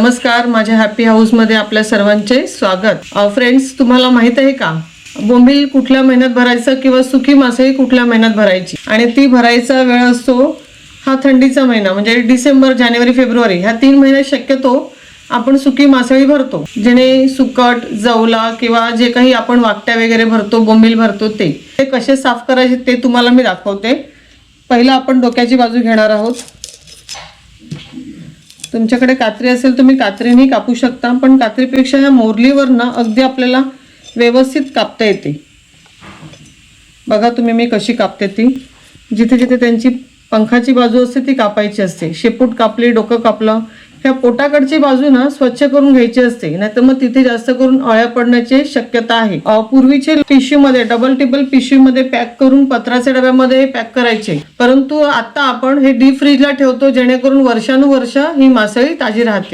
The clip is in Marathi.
नमस्कार माझ्या हॅपी हाऊसमध्ये आपल्या सर्वांचे स्वागत. फ्रेंड्स तुम्हाला माहीत आहे का? बोंबील कुठल्या महिन्यात भरायचं किंवा सुकी मासळी कुठल्या महिन्यात भरायची? आणि ती भरायचा वेळ असतो हा थंडीचा महिना म्हणजे डिसेंबर जानेवारी फेब्रुवारी ह्या तीन महिन्यात शक्यतो आपण सुकी मासळी भरतो. जेणे सुकट जवला किंवा जे काही आपण वाकट्या वगैरे भरतो बोंबील भरतो ते. ते कसे साफ करायचे ते तुम्हाला मी दाखवते. पहिलं आपण डोक्याची बाजू घेणार आहोत. तुमच्याकडे कात्री असेल तुम्ही कात्रीने कापू शकता पण कात्रीपेक्षा ह्या मोरलीवरनं अगदी आपल्याला व्यवस्थित कापता येते. बघा तुम्ही मी कशी कापते ती. जिथे जिथे त्यांची पंखाची बाजू असते ती कापायची असते. शेपूट कापली डोकं कापलं ह्या पोटाकडची बाजू ना स्वच्छ करून घ्यायची असते. नाहीतर मग तिथे जास्त करून अळ्या पडण्याची शक्यता आहे. पूर्वीचे पिशवी मध्ये डबल टेबल पिशवीमध्ये पॅक करून पत्राच्या डब्यामध्ये पॅक करायचे. परंतु आता आपण हे डीप फ्रीजला ठेवतो जेणेकरून वर्षानुवर्ष ही मासळी ताजी राहते.